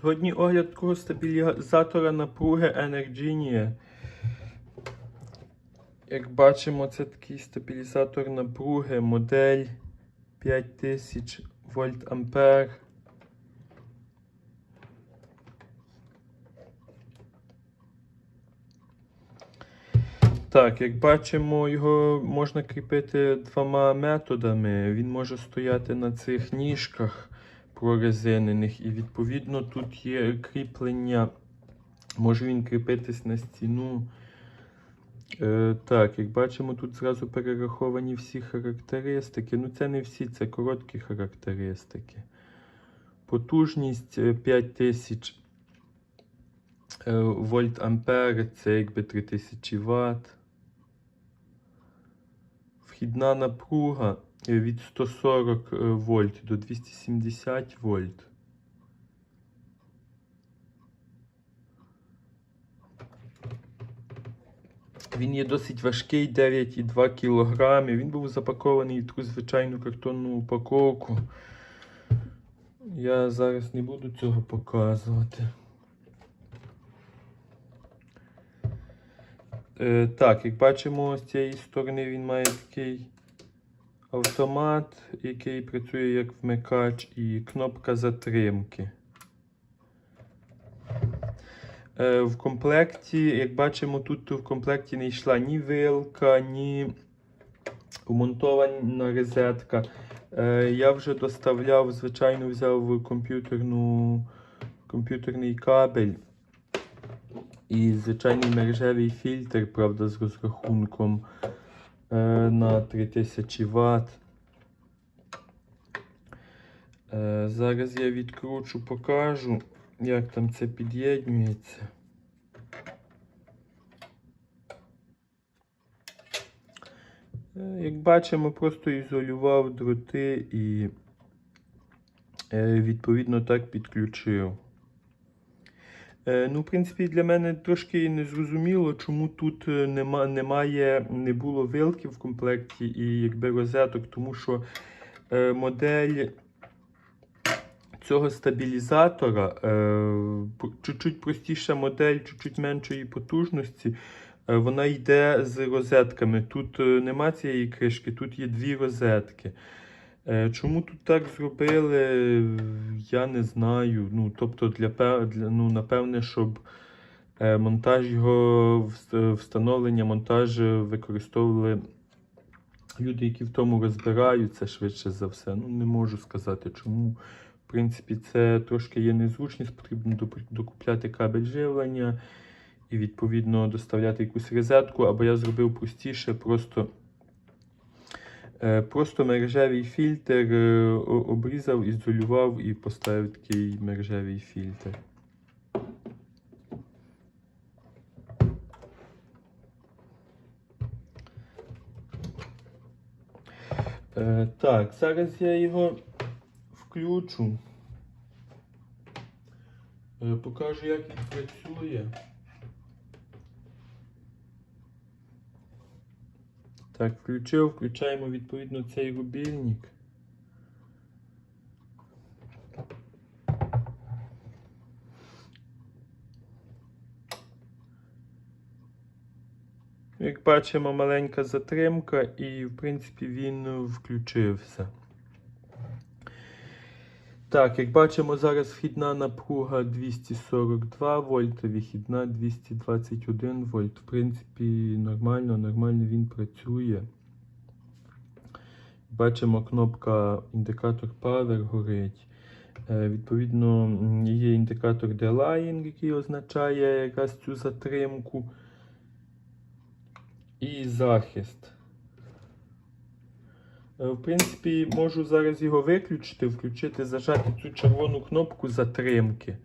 Сьогодні огляд такого стабілізатора напруги Energinia. Як бачимо, це такий стабілізатор напруги, модель 5000 вольт ампер. Так, як бачимо, його можна кріпити двома методами. Він може стояти на цих ніжках прорезинених, і відповідно тут є кріплення. Може він кріпитись на стіну. Е, так, як бачимо, тут зразу перераховані всі характеристики. Ну, це не всі, це короткі характеристики. Потужність е, 5000 е, вольт ампер, це якби 3000 Вт. Вхідна напруга е, від 140 е, вольт до 270 вольт. Він є досить важкий, 9,2 кг. Він був запакований в таку звичайну картонну упаковку. Я зараз не буду цього показувати. Е, так, як бачимо, з цієї сторони він має такий автомат, який працює як вмикач, і кнопка затримки. Е, в комплекті, як бачимо, тут в комплекті не йшла ні вилка, ні вмонтована розетка. Е, я вже доставляв, звичайно, взяв комп'ютерну, комп'ютерний кабель і звичайний мережевий фільтр, правда, з розрахунком на 3000 Вт. Е, зараз я відкручу, покажу, як там це під'єднується. Е, Як бачимо, просто ізолював дроти і е, відповідно так підключив. Е, Ну, в принципі, для мене трошки незрозуміло, чому тут е, нема, немає, не було вилки в комплекті і якби розеток, тому що е, модель цього стабілізатора е, чуть-чуть простіша модель, чуть-чуть меншої потужності. Е, Вона йде з розетками. Тут е, нема цієї кришки, тут є дві розетки. Е, Чому тут так зробили, я не знаю. Ну, тобто, для, для ну, напевне, щоб е, монтаж його встановлення, монтаж використовували люди, які в тому розбираються швидше за все. Ну, не можу сказати, чому. В принципі, це трошки є незручність, потрібно докупляти кабель живлення і відповідно доставляти якусь розетку, або я зробив простіше, просто. Е, Просто мережевий фільтр е, обрізав, ізолював і поставив такий мережевий фільтр. Е, Так, зараз я його включу. Покажу, як він працює. Так, включив, включаємо відповідно цей рубільник. Як бачимо, маленька затримка, і в принципі він включився. Так, як бачимо, зараз вхідна напруга 242 вольт, вихідна 221 вольт. В принципі, нормально, нормально він працює. Бачимо, кнопка індикатор Power горить. Е, Відповідно, є індикатор Delaying, який означає якраз цю затримку. І захист. Е, В принципі, можу зараз його виключити, включити, зажати цю червону кнопку затримки.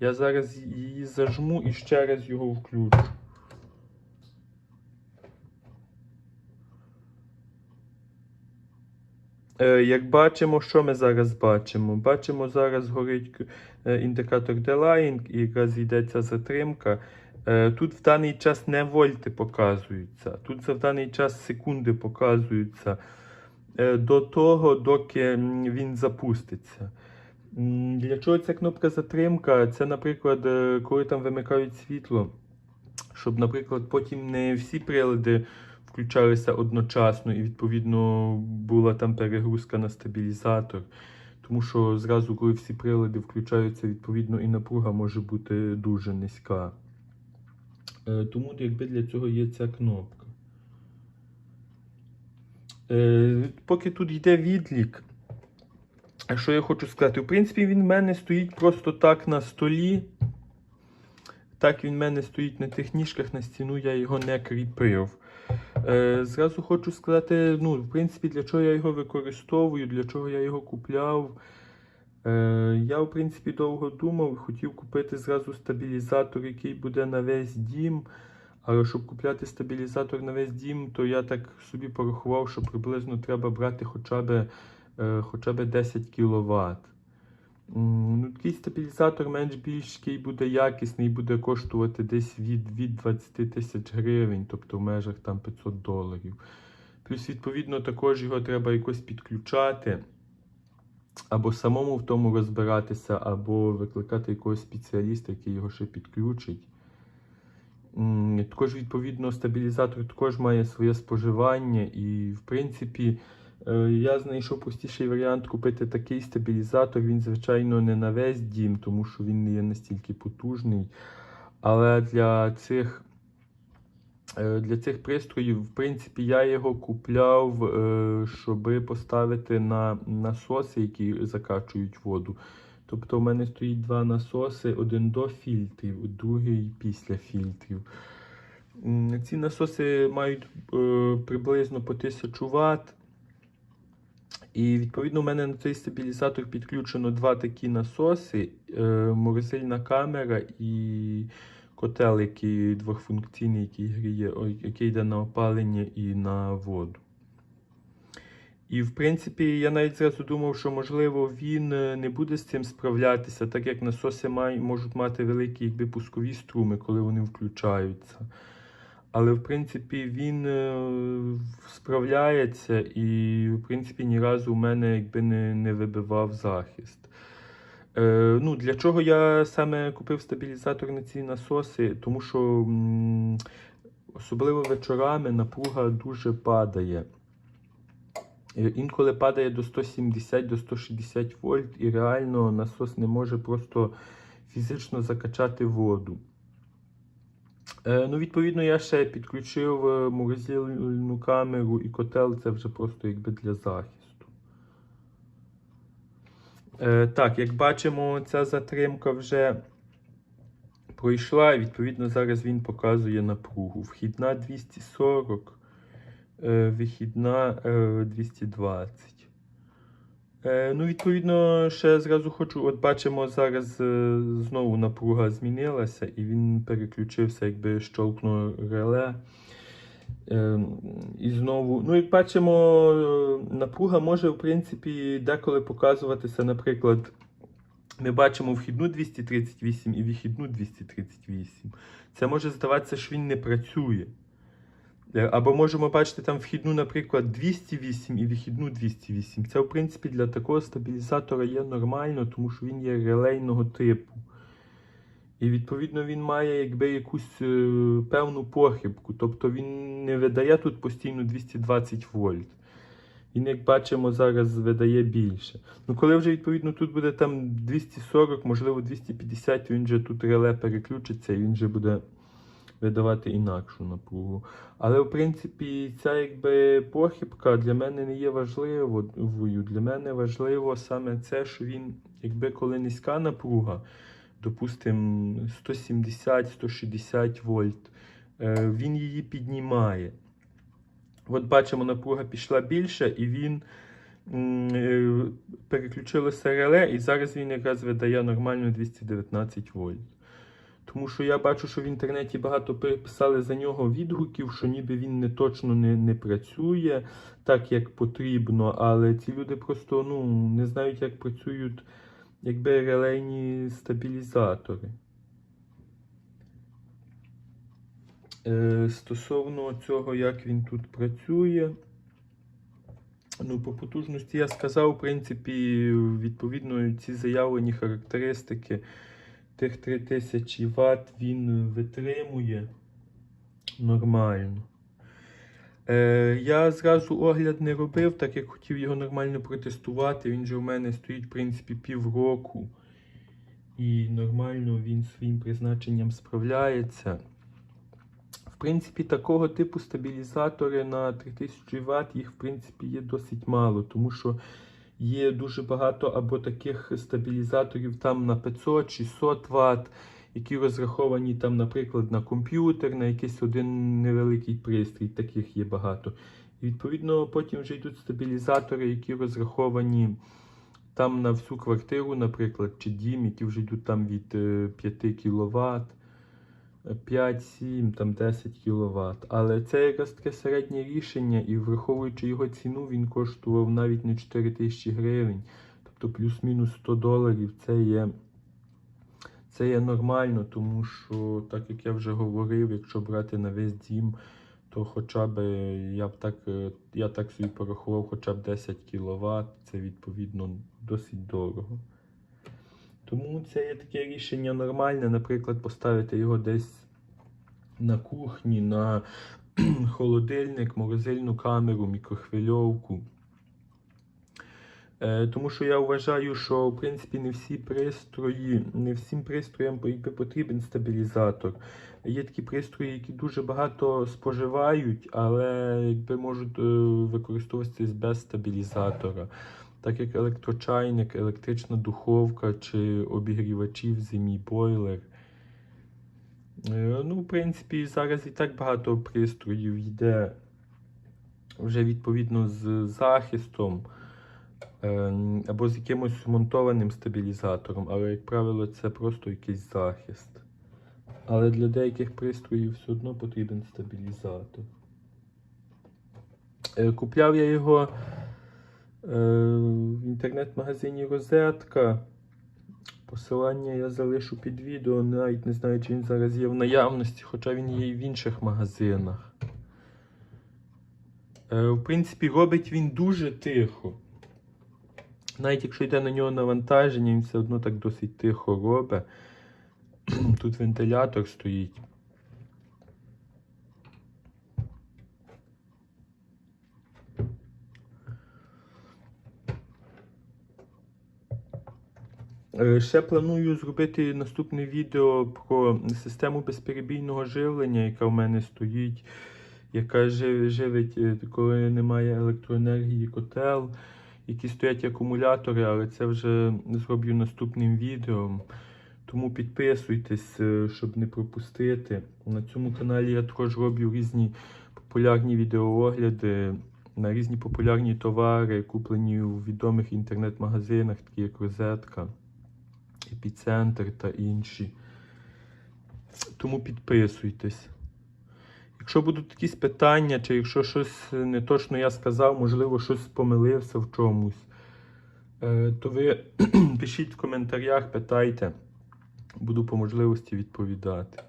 Я зараз її зажму і ще раз його включу. Е, Як бачимо, що ми зараз бачимо? Бачимо, зараз горить е, індикатор Delaying і якраз йдеться затримка. Тут в даний час не вольти показуються, тут в даний час секунди показуються до того, доки він запуститься. Для чого ця кнопка затримка? Це, наприклад, е, коли там вимикають світло, щоб, наприклад, потім не всі прилади включалися одночасно і, відповідно, була там перегрузка на стабілізатор. Тому що зразу, коли всі прилади включаються, відповідно, і напруга може бути дуже низька. Е, Тому якби для цього є ця кнопка. Е, Поки тут йде відлік, що я хочу сказати? В принципі, він в мене стоїть просто так на столі. Так він в мене стоїть на тих ніжках на стіну, я його не кріпив. Е, зразу хочу сказати, ну, в принципі, для чого я його використовую, для чого я його купляв. Е, я, в принципі, довго думав хотів купити зразу стабілізатор, який буде на весь дім. Але щоб купляти стабілізатор на весь дім, то я так собі порахував, що приблизно треба брати хоча б, е, хоча б 10 кВт. Ну, такий стабілізатор менш-більш буде якісний, буде коштувати десь від, від 20 тисяч гривень, тобто в межах там 500 доларів. Плюс, відповідно, також його треба якось підключати, або самому в тому розбиратися, або викликати якогось спеціаліста, який його ще підключить. Також, відповідно, стабілізатор також має своє споживання, і, в принципі, е, я знайшов простіший варіант купити такий стабілізатор. Він, звичайно, не на весь дім, тому що він не є настільки потужний. Але для цих, е, для цих пристроїв, в принципі, я його купляв, е, щоб поставити на насоси, які закачують воду. Тобто, у мене стоїть два насоси: один до фільтрів, другий після фільтрів. Ці насоси мають е, приблизно по 1000 Вт. І відповідно у мене на цей стабілізатор підключено два такі насоси: е, морозильна камера і котел, який двохфункційний, який гріє, який йде на опалення і на воду. І в принципі, я навіть зразу думав, що можливо він е, не буде з цим справлятися, так як насоси май, можуть мати великі якби, пускові струми, коли вони включаються. Але в принципі він е, справляється і, в принципі, ні разу у мене якби не, не вибивав захист. Е, ну, для чого я саме купив стабілізатор на ці насоси? Тому що м, особливо вечорами напруга дуже падає. Інколи падає до 170 до 160 вольт, і реально насос не може просто фізично закачати воду. Е, ну, відповідно, я ще підключив е, морозильну камеру і котел, це вже просто якби для захисту. Е, так, як бачимо, ця затримка вже пройшла, і відповідно зараз він показує напругу. Вхідна 240, е, вихідна е, 220. Е, ну, відповідно, ще зразу хочу, от бачимо, зараз е, знову напруга змінилася, і він переключився, якби щолкнув реле. Е, і знову, ну, як бачимо, е, напруга може, в принципі, деколи показуватися, наприклад, ми бачимо вхідну 238 і вихідну 238. Це може здаватися, що він не працює. Е, Або можемо бачити там вхідну, наприклад, 208 і вихідну 208. Це, в принципі, для такого стабілізатора є нормально, тому що він є релейного типу. І відповідно він має якби якусь е, певну похибку. Тобто він не видає тут постійно 220 вольт. Він, як бачимо, зараз видає більше. Ну, коли вже відповідно тут буде там 240, можливо 250, він же тут реле переключиться і він вже буде видавати інакшу напругу. Але в принципі ця якби похибка для мене не є важливою. Для мене важливо саме це, що він, якби коли низька напруга, допустимо 170-160 вольт, е, він її піднімає. От бачимо, напруга пішла більше, і він е, переключилося реле, і зараз він якраз видає нормально 219 вольт. Тому що я бачу, що в інтернеті багато писали за нього відгуків, що ніби він не точно не, не працює так, як потрібно, але ці люди просто ну, не знають, як працюють якби релейні стабілізатори. Е, стосовно цього, як він тут працює, Ну, по потужності я сказав, в принципі, відповідно, ці заявлені характеристики тих 3000 Вт він витримує нормально. Е, я зразу огляд не робив, так як хотів його нормально протестувати. Він же у мене стоїть, в принципі, півроку. І нормально він своїм призначенням справляється. В принципі, такого типу стабілізатори на 3000 Вт, їх, в принципі, є досить мало, тому що є дуже багато або таких стабілізаторів там на 500-600 Вт, які розраховані там, наприклад, на комп'ютер, на якийсь один невеликий пристрій, таких є багато. І відповідно потім вже йдуть стабілізатори, які розраховані там на всю квартиру, наприклад, чи дім, які вже йдуть там від е, 5 кВт. 5-7, там 10 кВт. Але це якраз таке середнє рішення, і враховуючи його ціну, він коштував навіть не 4 тисячі гривень. Тобто плюс-мінус 100 доларів це є, це є нормально, тому що, так як я вже говорив, якщо брати на весь дім, то хоча б я б так, е, я так собі порахував хоча б 10 кВт, це відповідно досить дорого. Тому це є таке рішення нормальне, наприклад, поставити його десь на кухні, на холодильник, морозильну камеру, мікрохвильовку. Е, тому що я вважаю, що в принципі не всі пристрої, не всім пристроям потрібен стабілізатор. Є такі пристрої, які дуже багато споживають, але якби можуть е, використовуватися без стабілізатора так як електрочайник, електрична духовка чи обігрівачі в зимі, бойлер. Е, Ну, в принципі, зараз і так багато пристроїв йде вже відповідно з захистом е, або з якимось монтованим стабілізатором, але, як правило, це просто якийсь захист. Але для деяких пристроїв все одно потрібен стабілізатор. Е, Купляв я його в інтернет-магазині Розетка. Посилання я залишу під відео, навіть не знаю, чи він зараз є в наявності, хоча він є і в інших магазинах. Е, В принципі, робить він дуже тихо. Навіть якщо йде на нього навантаження, він все одно так досить тихо робить. Тут вентилятор стоїть. Ще планую зробити наступне відео про систему безперебійного живлення, яка в мене стоїть, яка живить, е, коли немає електроенергії, котел, які стоять акумулятори, але це вже зроблю наступним відео. Тому підписуйтесь, е, щоб не пропустити. На цьому каналі я також роблю різні популярні відеоогляди на різні популярні товари, куплені у відомих інтернет-магазинах, такі як Розетка. Епіцентр та інші. Тому підписуйтесь. Якщо будуть якісь питання, чи якщо щось не точно я сказав, можливо, щось помилився в чомусь, е, то ви пишіть в коментарях, питайте. Буду по можливості відповідати.